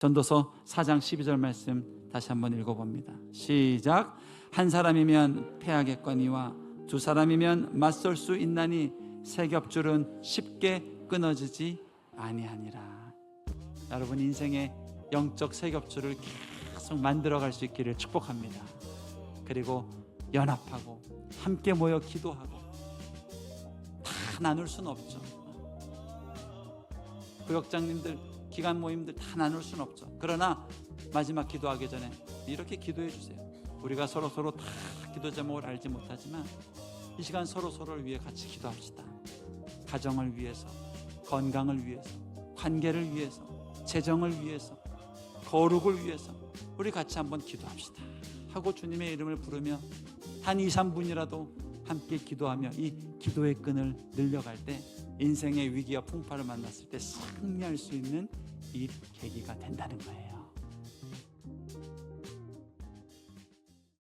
전도서 4장 12절 말씀 다시 한번 읽어봅니다. 시작. 한 사람이면 패하겠거니와 두 사람이면 맞설 수 있나니 세 겹줄은 쉽게 끊어지지 아니하니라. 여러분 인생의 영적 세 겹줄을 계속 만들어갈 수 있기를 축복합니다. 그리고 연합하고 함께 모여 기도하고 다 나눌 수는 없죠. 구역장님들 기간 모임들 다 나눌 수는 없죠. 그러나 마지막 기도하기 전에 이렇게 기도해 주세요. 우리가 서로 서로 다 기도 제목을 알지 못하지만 이 시간 서로 서로를 위해 같이 기도합시다. 가정을 위해서, 건강을 위해서, 관계를 위해서, 재정을 위해서, 거룩을 위해서 우리 같이 한번 기도합시다. 하고 주님의 이름을 부르며 한 2, 3분이라도 함께 기도하며 이 기도의 끈을 늘려갈 때 인생의 위기와 풍파를 만났을 때 승리할 수 있는 이 계기가 된다는 거예요.